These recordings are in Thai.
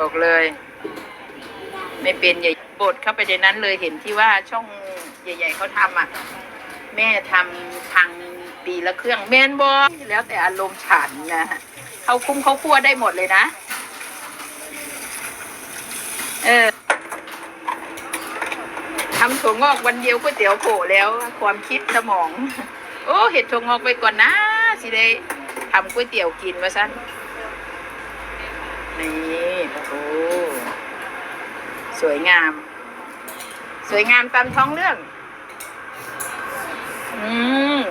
บอกเลย ไม่เป็นใหญ่บดเข้าไปในนั้นเลยเห็นที่ว่าช่องใหญ่ ๆเขาทำอะ แม่ทำพังปีละเครื่องแมนบอแล้วแต่อารมณ์ฉันนะเขาคุ้มเขาคั่วได้หมดเลยนะ เออทำถั่วงอกวันเดียวก๋วยเตี๋ยวโผล่แล้ว ความคิดสมอง โอ้เห็ดถั่วงอกไปก่อนนะสิได้ทำก๋วยเตี๋ยวกินมาสั้น นี่โอ้สวยงาม สวยงามตามท้องเรื่อง อืม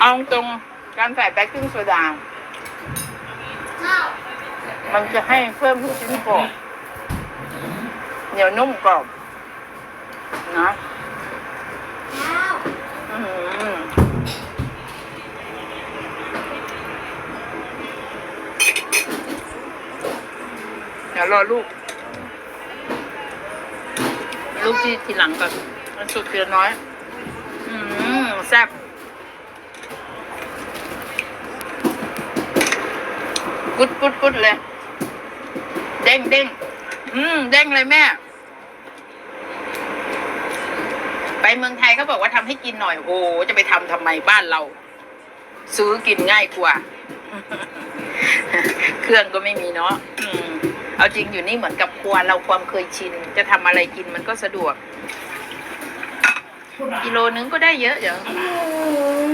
เอาตรงการใส่แบคกิ้งโซดา มันจะให้เพิ่มลูกชิ้นกรอบเหนียวนุ่มกรอบนะ ดี๋ยวรอลูก ลูกที่ทีหลังก่อนมันสุดเกลือน้อย อืมแซ่บกุดกุดกุดเลย เด้งเด้งอืมเด้งเลยแม่ ไปเมืองไทยเขาบอกว่าทำให้กินหน่อย โอ้จะไปทำทำไมบ้านเรา ซื้อกินง่ายกว่า เครื่องก็ไม่มีเนาะอืม เอาจริงอยู่นี่เหมือนกับครัวเราความเคยชิน จะทำอะไรกินมันก็สะดวก กิโลนึงก็ได้เยอะเดี๋ยวนะ